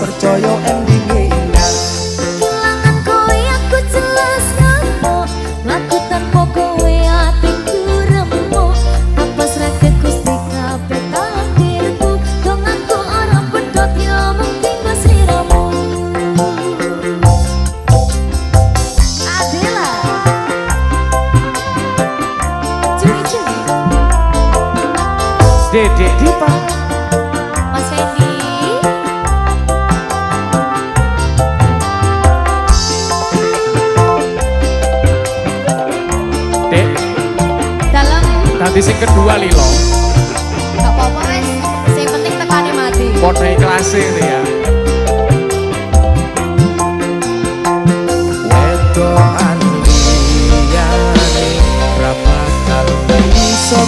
percaya endinge ilang Kelangan kowe aku jelas ngapo Melaku tanpa kowe ati kuremu Apa seraket kusti kape takdirku Donganku orang pedot ya mungkin kesiramu. Adela. Cui-cui Dede di mati sing kedua Lilo. Gak apa-apa mas, sing penting tekane mati. Kodai e klase itu ya. Wedokan liyane ra bakal iso